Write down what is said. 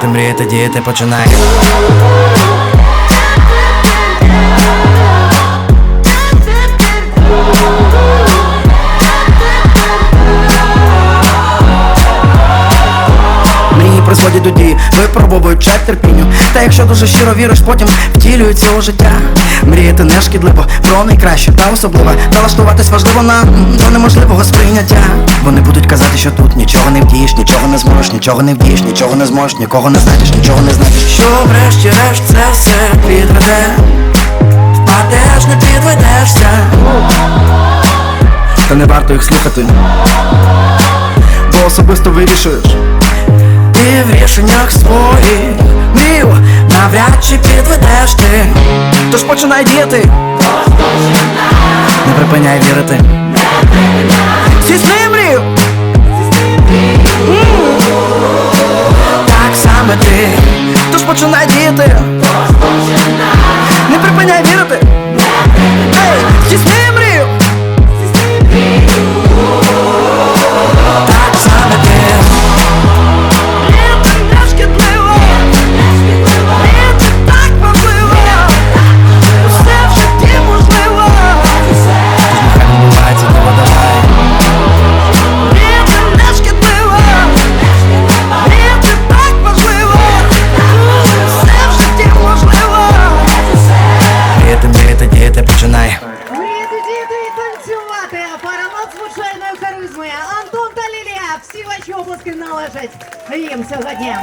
Мріяти, мріяти, діяти починай. Призводять до дії, випробовують чат терпінню. Та якщо дуже щиро віриш, потім втілюється у життя. Мріяти не шкідливо, про найкраще та особливо. Налаштуватись важливо на до неможливого сприйняття. Вони будуть казати, що тут нічого не вдієш, нічого не зможеш, нічого не вдієш, нічого не зможеш, нікого не знайдеш, нічого не знайдеш. Що врешті-решт це все підведе, впадеш, не підведешся. Та не варто їх слухати, бо особисто вирішуєш. В рішеннях своїх. Мрів навряд чи підведеш ти. Тож починай діяти. Не припиняй вірити. Здійсни мрію. Так саме ти. Тож починай діяти. Не припиняй вірити Всі ваші обласки належать їм сьогодні.